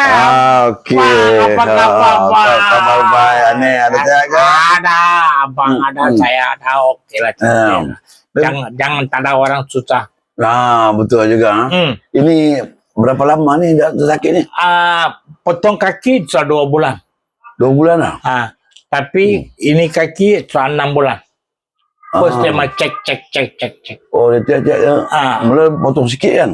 Ah, okey. Apa khabar, Ah, bang? Khabar baik. Aneh, ada ke? Ada, abang Hmm, ada, hmm. saya ada, okey lah. Ah. Jangan, jangan tak ada orang susah. Ah, betul juga. ah. Hmm. Ini berapa lama ni dah sakit ni? Ah, potong kaki sudah dua bulan. Dua bulan lah. Ah, tapi ini kaki sudah enam bulan. First dia mah cek, cek, cek, cek, cek. Oh, dia tiap-tiap ya. Ah, Mula potong sikit kan?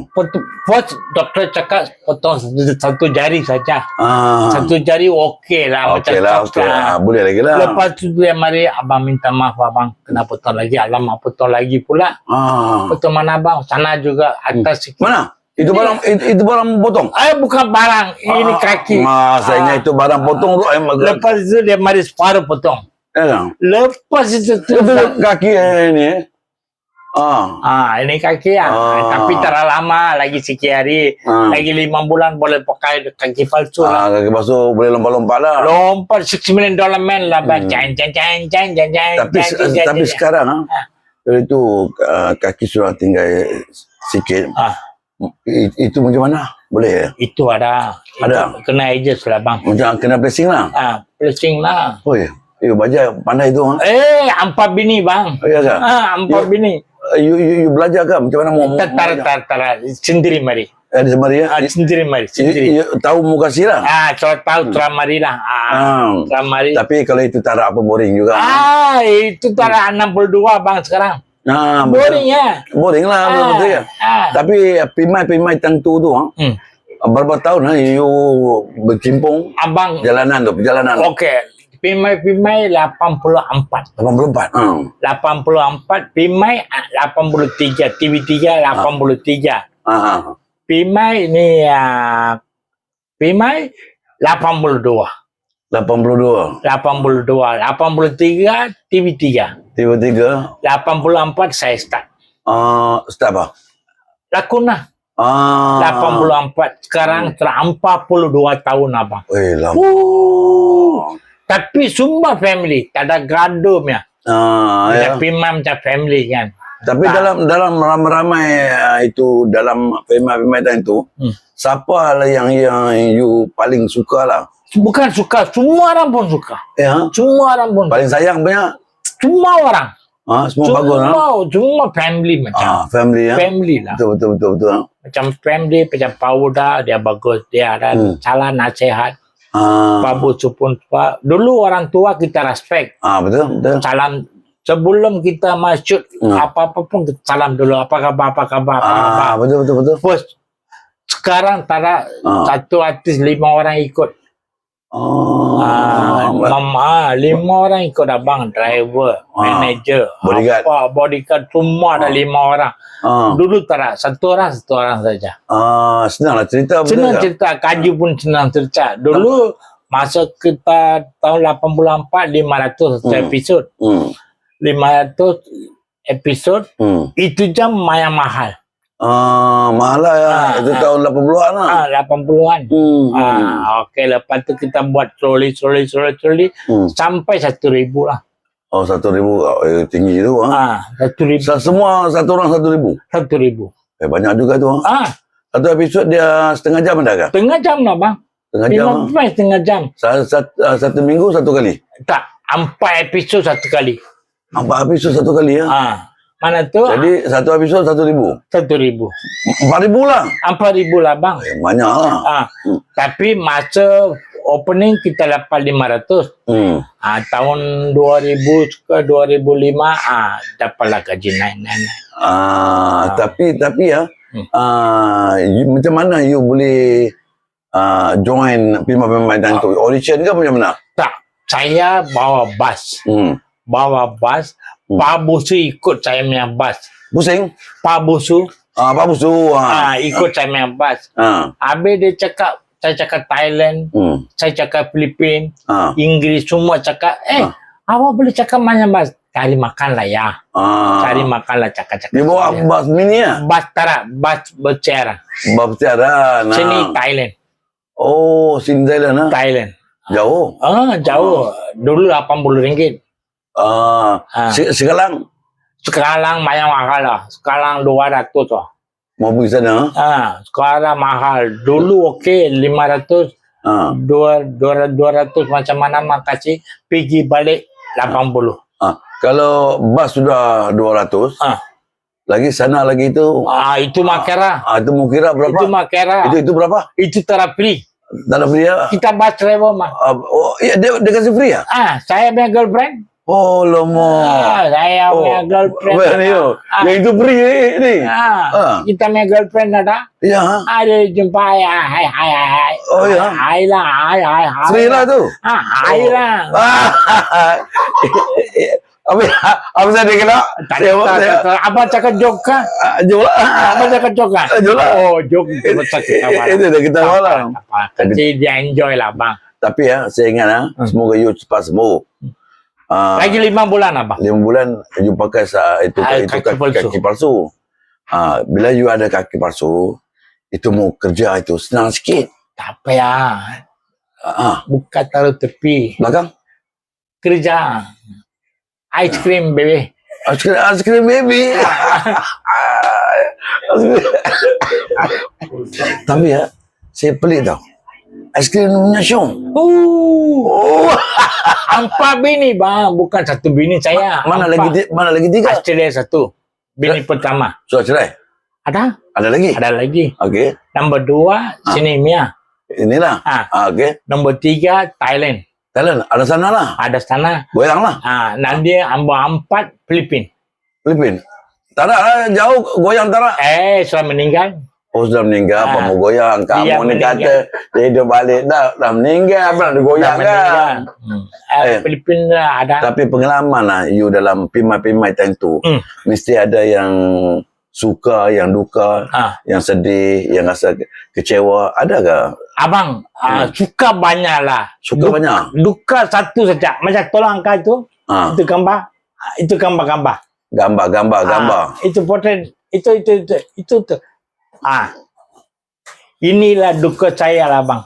first doktor cakap potong satu, jari saja. Ah. Satu jari okey lah. Okey lah, okey lah. Boleh lagi lah. Lepas tu dia mari abang minta maaf abang kena potong lagi. Alamak potong lagi pula. Ah. Potong mana abang? Sana juga atas sikit. Mana? Itu barang itu, itu barang potong. Eh bukan barang, ini Ah, kaki. Masanya Ah. itu barang potong tu. Eh, Lepas itu dia mari separuh potong. Lepas itu tu. Itu kaki ni. eh. Ah. Ah, ini kaki ya. Ah. Tapi terlalu lama, lagi sekian hari. Ah. Lagi lima bulan boleh pakai kaki palsu Ah, lah. kaki basuh boleh lompat-lompat lah. Lompat 6 million dollar man lah. Hmm. Jan, jan, jan, jan, jan, jan, tapi jan, jan, jan, tapi jan. sekarang ah, itu ah, kaki sudah tinggal sikit. Ah, I- itu macam mana? Boleh ya? itu ada. Ada? Itu Kena adjust lah bang. Macam kena placing lah. Ah, placing lah. Oh ya. Eh, baca pandai tu. ah. Eh, empat bini bang. Oh, ya ke? Ah, empat bini. You, you, you belajar ke? Macam mana mau Tar, tar, tar, tar. Sendiri mari. Ada semari ya? Ah, sendiri mari. You, Sendiri. you tahu muka si lah. Ah, kalau tahu telah mari lah. Ah, Ah. telah mari. Tapi kalau itu tarak apa boring juga. Ah, itu tara 62 bang sekarang. Ah, Boring ya. Boring lah. betul, betul ya. Ah. Tapi pimai-pimai tentu tu, ah, Hmm. berapa tahun ah, you bercimpung Abang, jalanan tu, perjalanan. okey. Pimai-pimai 84. 84. Hmm. 84, Pimai ah, 83, TV3 83. Ah, ah. Pimai ni ah, Pimai 82. 82. 82, 83 TV3. Tiba-tiba 84 saya start. uh, start apa? Lakuna Ah. 84. Sekarang telah 42 tahun abang. Eh, lama. Uh, tapi semua family, tak ada gaduh ya. Ah, ya. Macam Pimai macam family kan. Tapi dalam dalam ramai-ramai ah, itu dalam tadi itu, Hmm. siapa lah yang yang you paling suka lah? Bukan suka, semua orang pun suka. Ya, Semua orang pun. paling sayang punya. Semua orang. Ah, semua, bagus semua, ah. semua family macam. Ah, family ya. Family lah. Betul betul betul betul. ah. Macam family, macam Pauda, dia bagus. Dia ada Hmm. salah nasihat. Ah, Babu pun tua. Dulu orang tua kita respect. ah betul betul. Salam. Sebelum kita masuk Hmm. apa-apa pun salam dulu. Apa khabar, apa khabar, apa khabar. Ah, betul betul betul. First, sekarang tak ada Ah. satu artis lima orang ikut. Oh, Ah, mama, lima orang ikut abang, driver, Ah. manager, Bodyguard. apa, bodyguard, semua ada Ah. lima orang. ah, Dulu tak ada, satu orang, satu orang saja. ah, senanglah cerita betul Senang tak? cerita, kaji pun senang cerita. Dulu masa kita tahun 84, 500 satu Hmm. episod. Hmm. 500 episod, Hmm. itu jam yang mahal. Ah, mahal lah ya. Ah, itu ah. tahun 80-an lah. Ah, 80-an. Hmm. Ah, okey, lepas tu kita buat troli, troli, troli, troli, Hmm. sampai satu ribu lah. Oh, satu ribu. Oh, eh, tinggi tu. Ah. Ah, satu ribu. Sa- Semua satu orang satu ribu. Satu ribu. Eh, banyak juga tu. Ah. Ah, Satu episod dia setengah jam ada kan? tengah jam lah bang. Setengah jam. Lima ah. setengah jam. Sa- sat- ah, Satu minggu satu kali. Tak, empat episod satu kali. Empat episod satu kali ya. Ah, mana tu? Jadi satu episod satu ribu. Satu ribu. Empat ribu lah. Empat ribu lah bang. Eh, banyak lah. Ah, Hmm. tapi masa opening kita dapat 500. Hmm. Ah, tahun 2000 ke 2005 ah dapatlah gaji naik naik. naik. Ah, tapi tapi ya, Hmm. ah, you, macam mana you boleh ah, join pemain-pemain dan tu? Audition ke macam mana? Tak, saya bawa bas. Hmm. Bawa bas. Hmm. Pak Busu ikut saya punya bas. Pusing? Pak Busu Ah, Pak Busu. Ah. ah, ikut saya punya bas. Ah. Habis dia cakap, saya cakap Thailand, Hmm. saya cakap Filipin, Ah. Inggeris semua cakap, eh, awak boleh cakap mana bas? Cari makan lah ya. Ah. Cari makan lah cakap-cakap. Dia bawa saya. bas mini ya? Bas tara, bas bercara. Bas tiada. Nah. Sini Thailand. Oh, sini Thailand ah. Thailand. Jauh. Ah, jauh. Dulu 80 ringgit. Ah, Ah. se- sekarang Sekarang banyak mahal lah. Sekarang 200 lah. Mau pergi sana. Ah, sekarang mahal. Dulu okey 500, Ha. 200, 200 macam mana mak kasih pergi balik 80. Ha. Kalau bas sudah 200, Ah, lagi sana lagi itu. ah itu mak kira. Ah, itu mau kira berapa? Itu mak kira. Itu itu berapa? Itu tera free. Tak ada beli ya? Kita bus travel mah. Ah, oh, iya, dia, dia kasih free ya? Ah, saya punya girlfriend. Oh, lama. Ah, saya Oh, punya girlfriend. Apa ni? oh? Ah. Yang itu free ni. ni. Ah, Ah. kita punya girlfriend ada. Ya. ha? Ada jumpa hai hai hai hai hai. Oh, ya? Hai lah, hai hai hai. Free lah tu. Ah, hai lah. Ah. apa apa saya dia kena? Tak tak- tak- Apa cakap jok kah? ah, jual lah. Apa cakap jok kah? Jok lah. Oh, jok. Kita Itu dah kita malam. Kecil dia enjoy lah bang. Tapi ya, saya ingat ah, Hmm. semoga you cepat sembuh. Ah, Lagi lima bulan abang. lima bulan you pakai sa, itu Ah, itu kaki kaki, palsu. kaki palsu. Ah, bila you ada kaki palsu, itu mau kerja itu senang sikit. Tak payah. Ah, Buka taruh tepi. belakang. Kerja. Ice cream baby. Aiskrim, aiskrim baby. Aiskrim. Tapi ya, saya pelik tau. Aiskrim punya syong. Uh, Oh, empat bini bang. Bukan satu bini saya. mana lagi Empat. ti- mana lagi tiga? Australia satu. Bini pertama. Sudah cerai? Ada? Ada lagi? Ada lagi. Okey. Nombor dua, sini Mia. Inilah. Ah. Ah, okey. Nombor tiga, Thailand. Thailand, ada sana lah. Ada sana. Goyang lah. Ah, nanti nombor empat, Filipin. Filipin. Tak ada lah, jauh goyang tak ada. Eh, sudah meninggal. Sudah meninggal, apa Ah. mau goyang? Dia Kamu ni meninggal. kata, dia hidup balik. Dah, dah meninggal, apa nak goyang kan? Hmm. Eh, Eh. Filipin ada. Tapi pengalaman lah, you dalam pimai-pimai tentu, Hmm. mesti ada yang suka, yang duka, Ah. yang sedih, yang rasa ke- kecewa. Ada ke? Abang, ah, suka banyak lah. Hmm. Suka banyak? Duka satu saja. Macam tolong angkat itu, Ha, itu gambar. Ah, Itu gambar-gambar. gambar, gambar, gambar. Ah, itu potret. Itu, itu, itu, itu, itu. Ah. Inilah duka saya lah bang.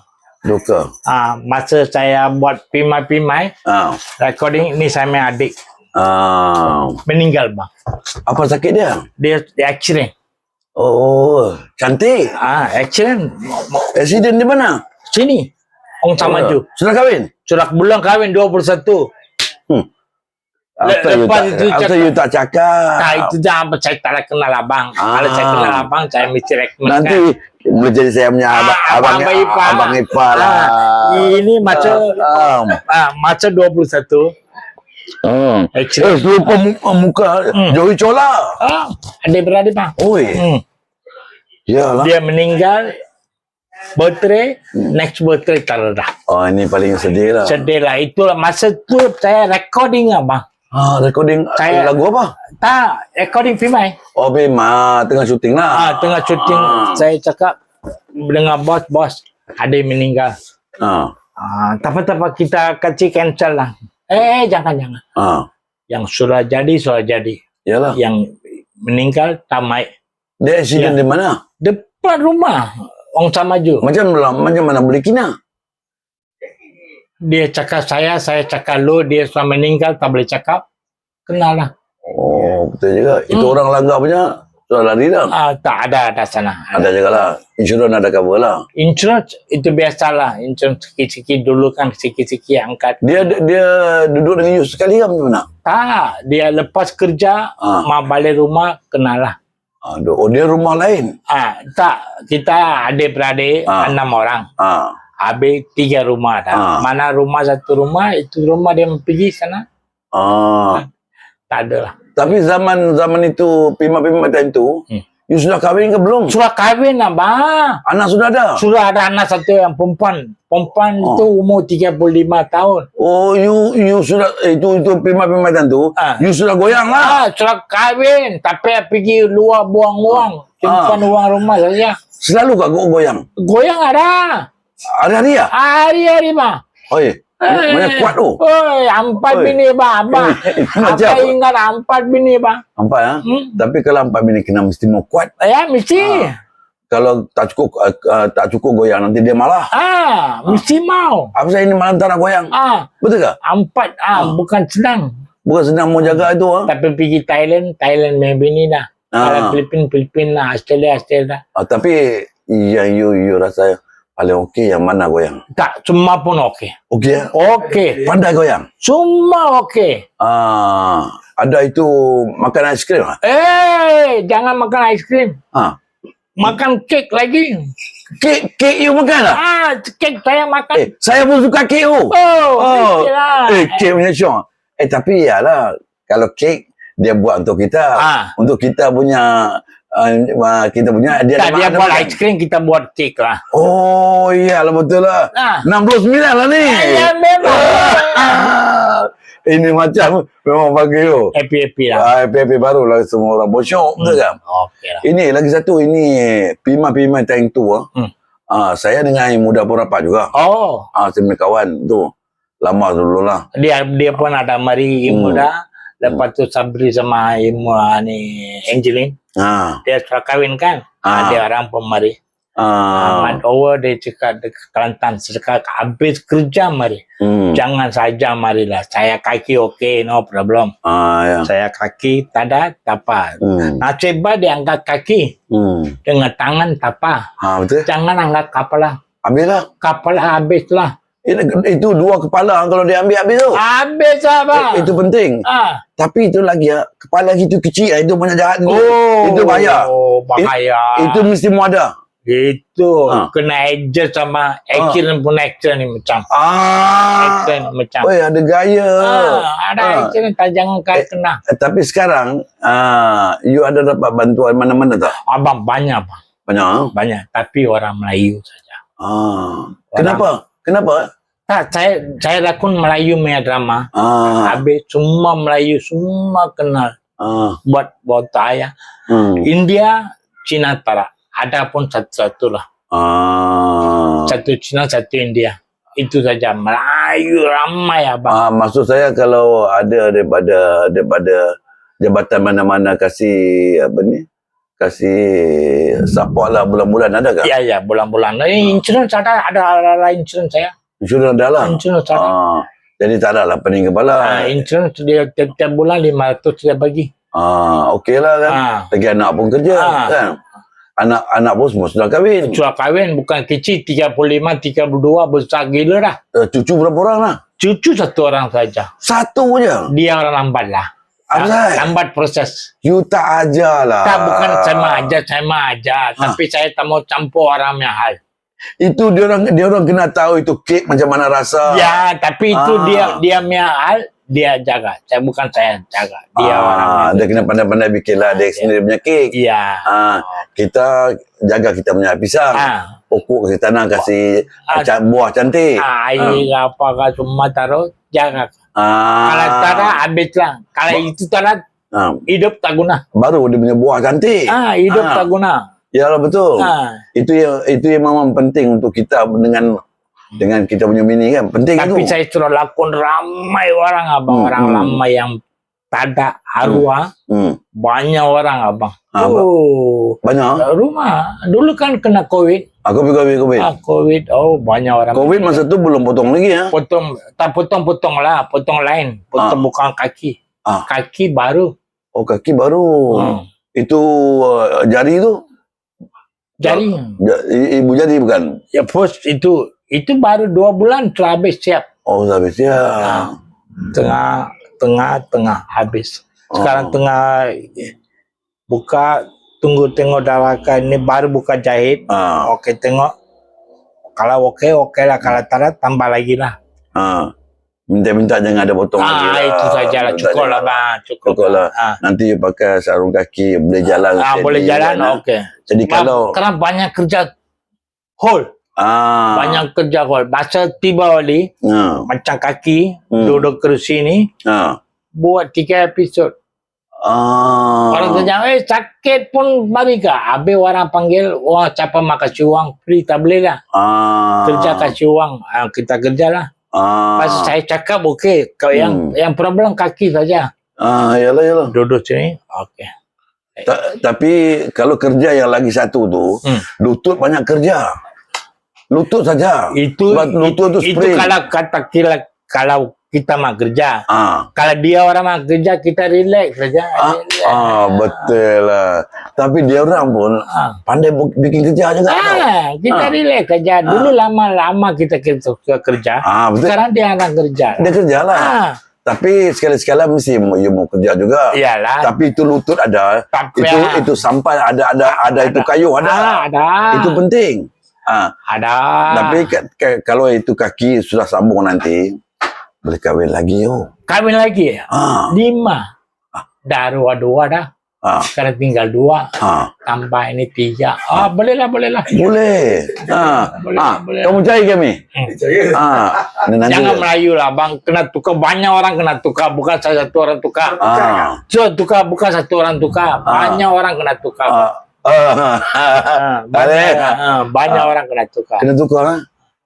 Duka. Ah, masa saya buat pimai-pimai, Ah. recording ini saya punya adik Ah. meninggal bang. Apa sakit dia? Dia, dia accident. Oh, cantik. Ah, accident. Accident di mana? Sini. Ong sama Oh. Sudah kahwin? Surat bulan kahwin 21. After you lepas tak, itu after cakap- you tak cakap. Nah, itu jangan saya tak nak kenal abang. Ah. Kalau saya kenal abang, saya mesti rekomen. Nanti boleh jadi saya punya Ah, abang, abang abang, ipar. abang ipar lah. Ini macam Ah, ah, macam 21. ah. Accident. Eh, lupa muka, muka Hmm. Joey Chola. Ah, adik beradik bang. Oi, Hmm. yalah. Dia meninggal birthday, next birthday tak ada. Oh, ini paling sedih lah. Sedih lah. Itulah masa tu saya recording abang. Ah, recording Saya- lagu apa? Tak, recording filmai. Oh, Bima, tengah syuting lah. Ah, tengah syuting saya cakap dengan bos, bos ada yang meninggal. Ah, Ah, apa-apa kita kecil cancel lah. Eh, jangan jangan. ah. Yang sudah jadi sudah jadi. Yalah. Yang meninggal tamai Dia accident Ya. di mana? depan rumah. Orang sama ju. Macam macam mana boleh kena? Dia cakap saya, saya cakap lu, dia sudah meninggal tak boleh cakap. Kenal lah. Oh, betul juga. Itu Hmm. orang langgar punya sudah lari dah. Ah, tak ada ada sana. Ada juga lah. Insurans ada cover lah. Insurance itu biasalah. Insurance sikit-sikit dulu kan sikit-sikit angkat. Dia dia duduk dengan you sekali kan macam mana? Tak, dia lepas kerja, Ah. mau balik rumah, kenal lah. Aduh, oh dia rumah lain. Ah, tak, kita adik-beradik Ah. enam orang. Ah, Habis tiga rumah dah. Ah. Mana rumah satu rumah, itu rumah dia pergi sana. ah. Tak ada lah. Tapi zaman zaman itu pima-pima time tu, Hmm. you sudah kahwin ke belum? Sudah kahwin lah, bang. Anak sudah ada. Sudah ada anak satu yang perempuan. Perempuan Oh. itu umur 35 tahun. Oh, you you sudah eh, itu itu pima-pima time tu, Ah. you sudah goyang lah. Ah, sudah kahwin. Tapi pergi luar buang uang. Simpan Ah. uang rumah saja. Selalu go goyang. Goyang ada. Hari-hari ya? Hari-hari, bang. Oh, iya. Mana kuat tu? Oi, empat Oi. bini. Abang. Macam Apa ingat empat bini, bang? Nampak ya? Hmm. Tapi kalau empat minit kena mesti mau kuat. Ya, mesti. Kalau tak cukup uh, uh, tak cukup goyang nanti dia malah. Ah, mesti mau. Apa saya ini malam tak nak goyang? Ah, Betul ke? empat. Ah, Ah. bukan senang. Bukan senang mau jaga itu ah. Tapi pergi Thailand, Thailand punya bini dah. Kalau Ah. Filipin, Filipin lah. Australia, Australia. Ah, tapi yang you you rasa paling okey yang mana goyang? Tak, semua pun okey. Okey ya? Okey. Pandai goyang. Semua okey. Ah, ada itu makan aiskrim ah? Eh, jangan makan aiskrim. Ah. Makan kek lagi. Kek kek you makan lah? Ah, kek saya makan. Eh, saya pun suka kek tu. Oh, Oh. lah. Eh, kek punya syok. Eh, tapi ya lah. Kalau kek, dia buat untuk kita. Ah. Untuk kita punya, uh, kita punya, dia Tak, dia buat makan. aiskrim, kita buat kek lah. Oh, iyalah betul lah. Ah. 69 lah ni. Ya, memang. Ah, Ini macam memang bagi tu. Happy-happy lah. Ah, happy-happy baru lah semua orang bosok hmm. kan? Okey lah. Ini lagi satu, ini pima-pima tank tu. ah. Hmm. Ah, saya dengan yang muda pun rapat juga. Oh, Ah, saya punya kawan tu. Lama dulu lah. dia dia pun ada mari Hmm. dah. Lepas tu Sabri sama ilmu ah, ni Angelin. Ah, Dia sudah kahwin kan? Ah. Dia orang pemari. ah, Ahmad over dia cakap di Kelantan. Cakap habis kerja mari. hmm, Jangan saja marilah. Saya kaki okey, no problem. ah, ya. Saya kaki tak ada, tak apa. Hmm, Nasib dia angkat kaki. hmm. Dengan tangan tak apa. Ah, betul. Jangan angkat kepala. Habis lah. Kepala habis lah. Itu, itu dua kepala kalau dia ambil habis tu. Habis apa? Itu penting. Ah. Tapi itu lagi ya, kepala gitu kecil ah, itu banyak jahat. Oh, Itu bahaya. Oh, bahaya. Itu mesti mu ada. Itu Ah. kena adjust sama action pun action ni macam. Ah. Action macam. Oh, ada gaya. Ah, ada Ah. action tak jangan kau kena. Eh, tapi sekarang, ah, you ada dapat bantuan mana-mana tak? Abang banyak bang. Banyak. ah? Banyak. Tapi orang Melayu saja. Ah. Kenapa? Kenapa? Tak, saya saya lakon Melayu punya drama. Ah. Habis semua Melayu semua kenal Ah. buat buat saya. Hmm. India, Cina Tara. Ada pun satu-satu lah. Ah. Satu Cina, satu India. Itu saja. Melayu ramai abang. Ah, maksud saya kalau ada daripada daripada jabatan mana-mana kasih apa ni? Kasih support lah bulan-bulan ada tak? Ya, ya. Bulan-bulan. Eh, insurans ada. Ada ada insurans saya. Insurans ada lah. Insurans ada. Ah. Jadi tak ada lah pening kepala. Ah, insurans dia tiap-tiap bulan 500 dia bagi. Ah, okey lah kan. Ah. Lagi anak pun kerja Ah. kan. Anak-anak pun semua sudah kahwin. Sudah kahwin bukan kecil 35, 32 besar gila dah. Eh, cucu berapa orang lah? Cucu satu orang saja. Satu je. Dia orang lambat lah. Ah, Zai? lambat proses. You tak ajar lah. Tak bukan saya aja, saya aja. Tapi saya tak mau campur orang yang hal. Itu dia orang dia orang kena tahu itu kek macam mana rasa. Ya, tapi itu Ah. dia dia punya hal dia jaga. Saya bukan saya jaga. Dia orang. ah, dia kena pandai-pandai bikin lah dia sendiri punya kek. Iya. Ah, kita jaga kita punya pisang. Ah. Pokok kasih tanah kasih Ah. buah cantik. Ah, air apa ke semua taruh jaga. Ah. Kalau tak ada habis lah. Kalau itu tak ada ah, hidup tak guna. baru dia punya buah cantik. Ah, hidup Ah. tak guna. Ya lah betul. Ah. Itu yang itu yang memang penting untuk kita dengan dengan kita punya mini kan. Penting Tapi itu. saya sudah lakon ramai orang abang. Hmm, orang hmm. lama yang tak ada arwah. Hmm. Banyak orang abang. Ah, apa? oh. Banyak. Rumah. Dulu kan kena COVID. Aku COVID COVID COVID. Ah, COVID. Oh, banyak orang. COVID masa tu belum potong lagi ya. potong tak potong-potong lah potong lain potong bukan kaki Ah. kaki baru Oh kaki baru. hmm. Itu uh, jari tu. Jadi Ja- i- ibu jari bukan. ya post itu itu baru dua bulan telah habis siap Oh habis ya. Ah. tengah tengah tengah habis sekarang Oh. tengah buka tunggu tengok dalakan ini baru buka jahit Ah. oke tengok kalau oke oke lah kalau tak tambah lagi lah Ah. Minta-minta jangan ada potong lagi ah lah. itu saja lah Minta cukup lah bang. Cukup, Cukup lah. ah, Nanti pakai sarung kaki boleh jalan. ah, steady boleh jalan kan, ah. oke Jadi kalau karena banyak kerja hall. Ah. Banyak kerja hall. Bahasa tiba wali ah, macam kaki Hmm. duduk kerusi ni ah, buat tiga episod. Ah. orang tanya eh sakit pun mari ke? Habis orang panggil wah siapa mak kasih uang free tak boleh lah. Ah, kerja kasih uang ah, kita kerja lah ah, pas saya cakap okey kau yang Hmm. yang problem kaki saja ah, yalah yalah. duduk sini okey Ta- tapi kalau kerja yang lagi satu tu, Hmm. lutut banyak kerja. Lutut saja. itu Sebab lutut tu itu spring. kalau kata kira kalau kita mah kerja. Ah. Kalau dia orang mah kerja, kita relax saja. Ah, ah, betul lah. Tapi dia orang pun Ah. pandai bikin kerja juga. tau. Ah, kita Ah. relax saja. Dulu lama-lama kita kerja, kerja. Ah, betul. Sekarang dia anak kerja. Dia kerja lah. Ah, Tapi sekali-sekala mesti you mau kerja juga. iyalah. Tapi itu lutut ada, Tapi itu ah. itu sampai ada ada ada itu kayu Ah, ada. ada. Itu penting. Ah, ada. tapi ka- ka- kalau itu kaki sudah sambung nanti boleh kahwin lagi yo. kawin lagi. Ah, Lima. Dah dua-dua dah. ah, Sekarang tinggal dua. ah. Tambah ini tiga. Ah, boleh lah, boleh lah. Boleh. Ah, Boleh, ah. boleh. Kamu cari kami. Hmm. Ah, nanti. Jangan melayu lah bang, kena tukar banyak orang kena tukar, bukan saya satu orang tukar. Ah, So tukar bukan satu orang tukar, banyak orang kena tukar. ah, ah, Ah, banyak, ah, banyak orang kena tukar. kena tukar kan?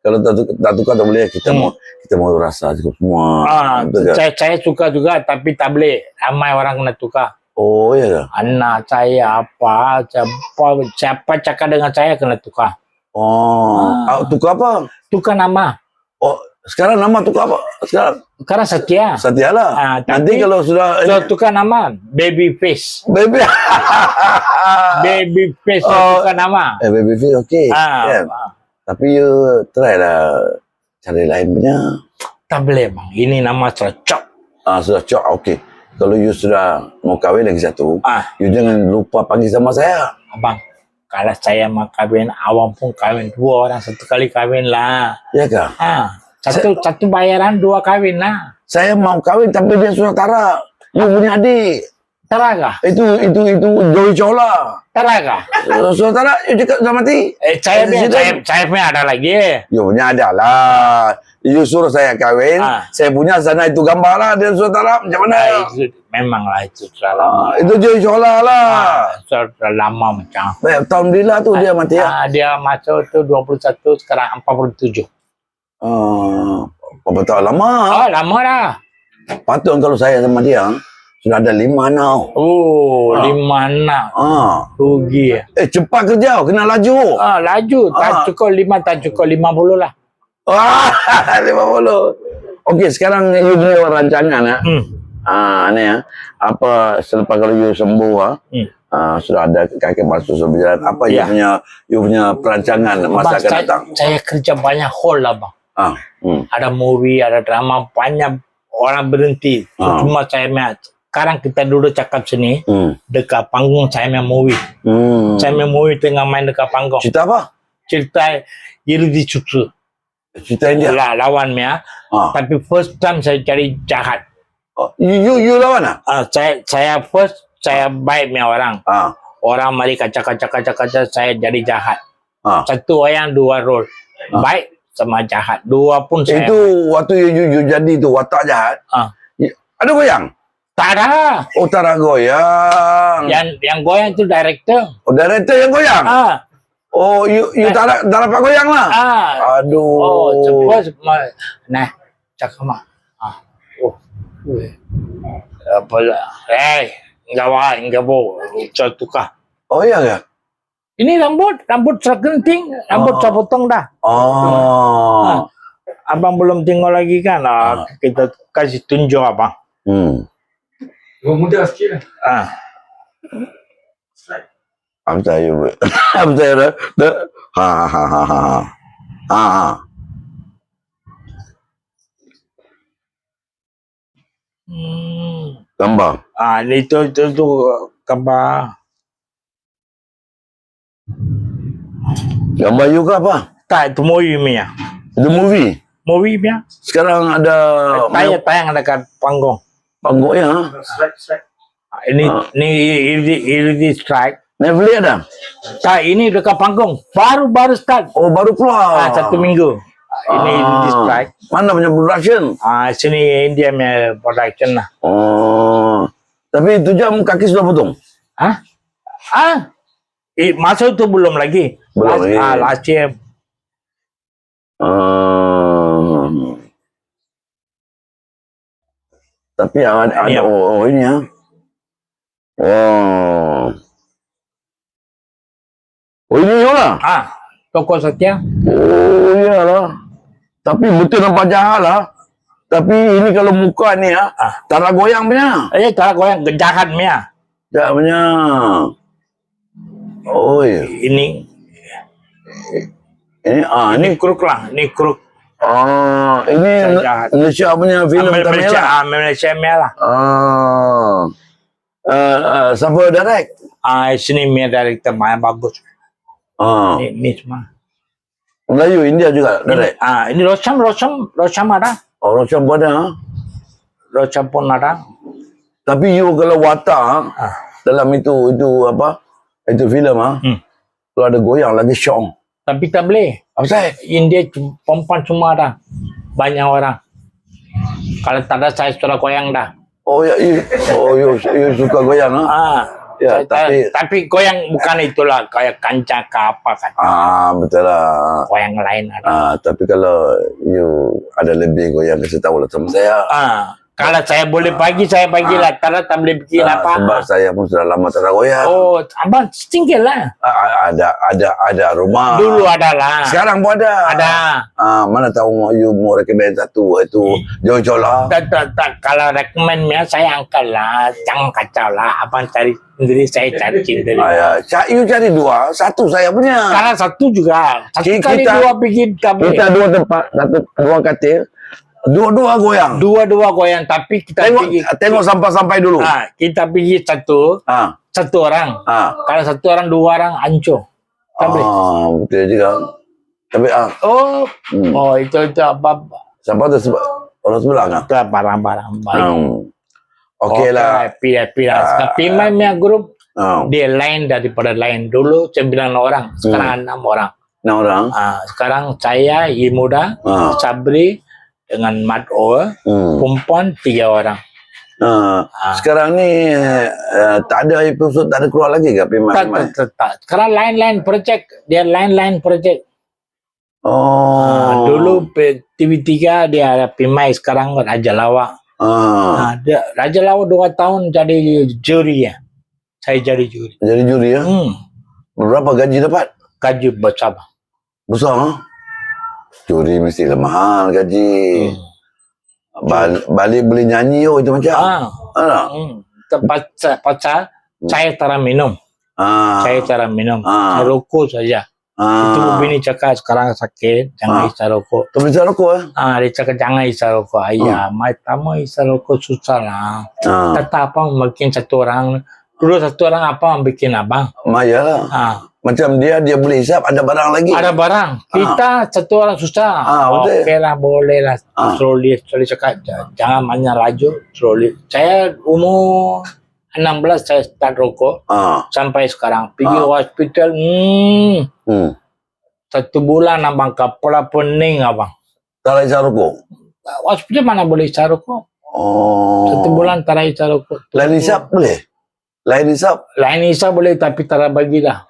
Kalau tak tukar, tak tukar tak boleh. Kita Hmm. mau kita mau rasa cukup semua. Ah, Betul saya, saya suka juga tapi tak boleh. Ramai orang kena tukar. Oh ya ke? Anak saya apa, siapa, siapa cakap dengan saya kena tukar. Oh, ah. tukar apa? Tukar nama. Oh, sekarang nama tukar apa? Sekarang Karena setia. Setia lah. Ah, Nanti kalau sudah So, tukar nama. Baby face. baby, Baby face Oh. tukar nama. eh baby feel okey. Ah, kan? ah. Tapi you try lah cari lain punya. tak boleh bang. Ini nama cocok. Ah sudah cok okey. Kalau you sudah mau kahwin lagi satu, Ah, you jangan lupa panggil sama saya. abang. Kalau saya mau kahwin, awam pun kahwin dua orang satu kali kahwin lah. Ya kah? Ah, satu satu bayaran dua kahwin lah. Saya mau kahwin tapi dia sudah tara. You punya adik. Teraga, Itu itu itu Joey Chola. teraga. Uh, sudah tara, you cakap sudah mati. Eh, saya punya, Presiden. saya, saya punya ada lagi. You punya ada lah. You suruh saya kahwin, Ah. saya punya sana itu gambar lah. Dia sudah tara, macam mana? Ah, itu, memanglah itu sudah lama. Ah, itu Joey Chola lah. Ah, sudah lama macam. Baik, tahun bila tu dia mati ya? Ah, dia masuk tu 21, sekarang 47. Ah, berapa tahun lama? Oh, lama dah. Patut kalau saya sama dia, sudah ada lima anak. Oh, Ah. lima anak. Ah. Rugi. Eh, cepat kerja, kena laju. Ah, laju. Tak Ah. cukup lima, tak cukup lima puluh lah. Wah, lima puluh. Okey, sekarang you punya rancangan ya. Hmm. Ah, ni ya. Apa selepas kalau you sembuh ah, Hmm. ah, sudah ada kaki palsu sudah berjalan. Apa you Ya. punya you punya perancangan Bang, masa akan saya, datang? saya kerja banyak hall lah bang. Ah, hmm. Ada movie, ada drama, banyak orang berhenti. Ah. Cuma saya punya, sekarang kita duduk cakap sini, Hmm. dekat panggung saya punya movie. Hmm. Saya punya movie tengah main dekat panggung. Cerita apa? Cerita Yildi Cucu. Cerita India. Lah, lawan punya. Ah. Tapi first time saya cari jahat. Oh, you, you, lawan ah? Ah, saya saya first, saya baik punya orang. Ah. Orang mari kaca-kaca-kaca-kaca, saya jadi jahat. Ah. Satu wayang, dua role. Baik sama jahat. Dua pun saya Itu waktu you, you, you jadi tu watak jahat. Ah. Y- Ada goyang? Tak ada. Oh, tak ada goyang. Yang yang goyang itu director. Oh, director yang goyang? Ah, Oh, you, you tak, ada, tak dapat goyang lah? ah. Aduh. Oh, cepat. ma- Nah, cakap mah. Ah. Oh. Weh. Apa lah? Eh, enggak wah, enggak bo. Saya tukar. Oh, iya ke? Ini rambut, rambut tergenting, rambut Oh. saya potong dah. Oh. Abang belum tengok lagi kan? Ah, kita kasih tunjuk abang. Hmm. Gua muda sikit lah. Ah. Apa saya? Apa saya? dah? Dah. Ha, ha, ha, ha, ha. Ha, ha. Hmm. Gambar. Ah, itu itu tu gambar. Gambar you ke apa? Tak, itu movie punya. Itu movie. Movie punya. Sekarang ada Tayang tayang dekat panggung. Panggung ya. Ah, Ini Ah. ini ini ini strike. Netflix ada? Tak, ini dekat panggung. Baru baru start. Oh, baru keluar. Ah, satu minggu. Ini Ah. ini strike. Mana punya production? Ah, sini India punya production lah. Oh. Tapi itu jam kaki sudah potong. Ah? Ah? Eh, masa itu belum lagi. Belum last, lagi. Ah, last year. Ah. Tapi ada, ada apa? oh, oh ini ya. Oh. Oh ini lah. Ah, toko setia. Oh iyalah. Tapi betul nampak jahat lah. Tapi ini kalau muka ni ah, Ah. tanah goyang punya. Eh, kalau kau yang jahat Mia. Tak punya. Oh ya. Ini, Ini ah ini ini kruk lah. Ini kruk. Ah ini. Malaysia punya filem Ambil Tamil Malaysia, lah. ah, Malaysia lah. Ah. Uh, uh, siapa direct? Ah, sini Mia director main bagus. Ah. Ini, ini semua. Melayu India juga direct. Ah, ini Rosham, Rosham, Rosham ada. Orang macam pun ada. ah. Rosham pun ada. Tapi you kalau watak Ah. dalam itu itu apa? Itu filem ah. Hmm. Kalau ada goyang lagi syok. Tapi tak boleh. Apa? India perempuan semua ada. Banyak orang. Kalau tak ada saya sudah goyang dah. Oh ya, you, oh you, you suka goyang ah? Ah, Ya, saya- tapi- tapi goyang bukan itulah kayak kanca ke apa kan. Ah, betul lah. Goyang lain ada. Ah, tapi kalau you ada lebih goyang kasih tahu lah sama saya. Ah, kalau saya boleh pagi saya pagi lah. Ada tak boleh bikin Ah, apa. sebab saya pun sudah lama tak goyang. Oh, abang tinggal lah. Ah, ada ada ada rumah. Dulu ada lah. Sekarang pun ada. Ada. Ah, mana tahu you mau recommend satu itu jauh-jauh lah. Tak, tak, tak. Kalau rekomennya saya angkat lah. Jangan kacau lah. Abang cari sendiri, saya cari sendiri. Ah, ya. You cari dua, satu saya punya. Karena satu juga. Satu kali kita- dua bikin boleh. Kita dua tempat, satu dua katil, dua-dua goyang. Dua-dua goyang. Tapi kita Tengok pergi. tengok sampai-sampai dulu. Ah, kita pergi satu. Ah, Satu orang. ah. Kalau satu orang, dua orang, hancur. Tak boleh. Ah, betul juga. Tapi ah, Oh, hmm. oh itu itu apa? siapa tu sebab orang sebelah kan? Itu barang-barang baik. Hmm. Okey lah. Happy, happy lah. Ah. Tapi mainnya grup Ah, dia lain daripada lain. Dulu sembilan orang, sekarang enam orang. enam orang. Ah, sekarang saya, Imuda, Ah. Sabri dengan Mat O, Hmm. perempuan tiga orang. Ah, Ah. sekarang ni uh, tak ada episod tak ada keluar lagi ke Pimat? Tak, tak, tak, tak. Sekarang lain-lain projek. Dia lain-lain projek. Oh. Ah, dulu P- TV3 dia ada Pimai, sekarang Raja Lawak. Ah. Ah, dia, Raja Lawak dua tahun jadi juri ya. Saya jadi juri. Jadi juri ya. Hmm. Berapa gaji dapat? Gaji besar. Besar ha? Juri mesti mahal gaji. Hmm. Bal- balik boleh nyanyi oh itu macam. Ah, Ah. hmm. Pasal, pasal saya tak minum. Ah. Saya tak minum. Ah. Saya rokok saja. Itu Ah. bini cakap sekarang sakit, jangan Ah. isap rokok. Tu bisa rokok eh? Ah, dia cakap jangan isap rokok. Ayah, mai tamu isap rokok susah lah. Ah. Kata apa bikin satu orang. Dulu satu orang apa bikin abang. Maya. Ah, Macam dia dia boleh hisap ada barang lagi. ada barang. Kita satu orang susah. Ah, betul. Okey lah, boleh lah. Ah. Slowly, slowly cakap. Jangan banyak laju. Slowly. Saya umur 16 saya start rokok. Ah. Sampai sekarang. Pergi Ah. hospital. Hmm. Hmm. Satu bulan abang kepala pening abang. Tak hisap rokok. Hospital mana boleh isap rokok? Oh. Satu bulan tak ada isap rokok. Lain hisap boleh? Lain hisap Lain isap boleh tapi tak ada bagi dah.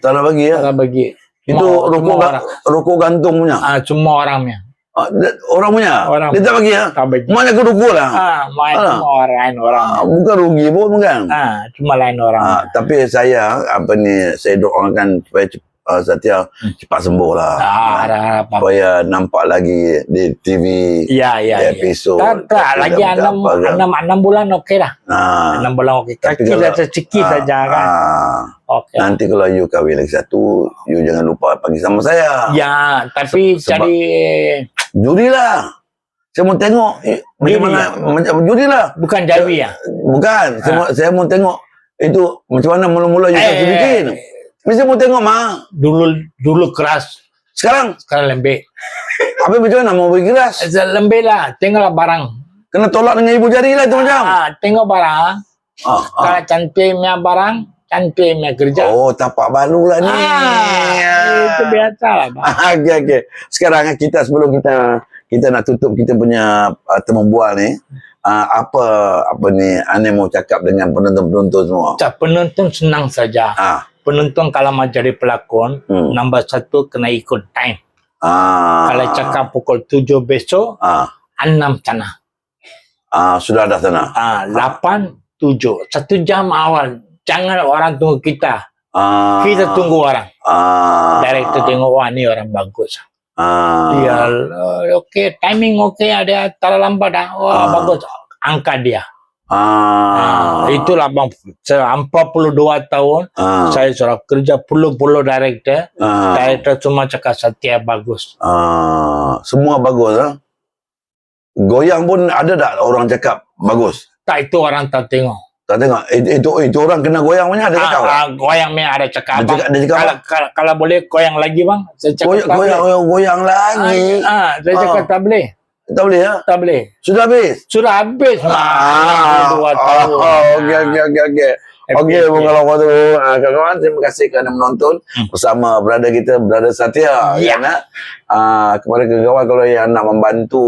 tak ada bagi ya. Tak bagi. Itu rokok ga- orang. rokok gantung punya. Ah, semua orangnya. Ah, dia- orang punya. Orang. Dia tak bagi ya. Tak bagi. Mana ke rokok lah. Ah, main Ah. semua orang lain orang. Ah, bukan rugi pun bukan. Ah, cuma lain orang. Ah, tapi saya apa ni saya doakan supaya cep- uh, Satya cepat sembuh lah. Hmm. Ah, ada apa? Supaya nampak lagi di TV Ya, ya, ya. episod. Tak, tak, Tapi lagi dah enam, enam, enam bulan okey dah. Ah, Enam bulan okey. Kaki kalau- dah sedikit ah, saja kan. ah. Okey. Nanti kalau you kahwin lagi satu, you jangan lupa panggil sama saya. Ya, tapi Se- cari Juri lah. Saya mau tengok eh, macam Juri mana lah. macam juri lah. bukan jawi ya. Bukan, saya, mau, saya mau tengok itu macam mana mula-mula you Eh, bikin. Mesti mau tengok mah. Dulu dulu keras, Sekarang sekarang lembek. apa macam mana mau bergeras? Lembek lah, tengoklah barang. Kena tolak dengan ibu jari lah itu macam. Ah, tengok barang. Ah, ah. Kalau cantiknya barang, cantiknya kerja. Oh, tapak baru lah ni. Ah, itu biasa lah. Ah, Okey, okey. Sekarang eh, kita sebelum kita kita nak tutup kita punya uh, temu bual ni, uh, apa apa ni ane mau cakap dengan penonton-penonton semua? Tak, penonton senang saja. Ah, Penonton kalau mau jadi pelakon, Hmm. nombor satu kena ikut time. ah, Kalau cakap pukul tujuh besok, ah, enam sana. ah, sudah ada sana. Ah, lapan, tujuh. Satu jam awal. Jangan orang tunggu kita. Ah, Kita tunggu orang. Ah, Director tengok, wah ni orang bagus. Ah. Dia uh, okey, timing okey, dia tak lambat dah. Wah, Ah. bagus. Angkat dia. Ah. Ah, itulah bang. Saya 42 tahun, Ah. saya sudah kerja puluh-puluh director. Ah. Director cuma cakap Satya bagus. Ah. Semua bagus ah. Goyang pun ada tak orang cakap bagus? Tak itu orang tak tengok. Tak tengok. Itu itu, itu orang kena goyang punya ada cakap. Ah, ah, goyang ni ada cakap. Dia abang. cakap- dia cakap kalau, kalau, kalau boleh goyang lagi bang. Saya cakap Goyang, tak goyang, boleh. goyang, goyang lagi. Ah, ah, saya cakap Ah. tak boleh. Tak boleh ya? Tak boleh. Sudah habis. Sudah habis. Ah, dua tahun. oh, okey okey okey okey. Okey, Happy, Bung kalau waktu uh, kawan-kawan terima kasih kerana menonton Hmm. bersama brother kita brother Satya Ya. kan. Uh, kepada kawan-kawan kalau yang nak membantu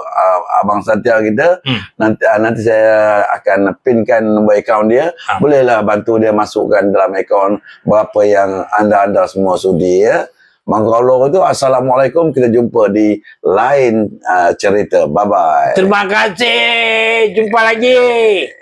uh, abang Satya kita Hmm. nanti uh, nanti saya akan pinkan nombor akaun dia. Ah. Bolehlah bantu dia masukkan dalam akaun berapa yang anda-anda semua sudi ya. Mangkalo itu Assalamualaikum kita jumpa di lain uh, cerita. Bye bye. Terima kasih. Jumpa lagi.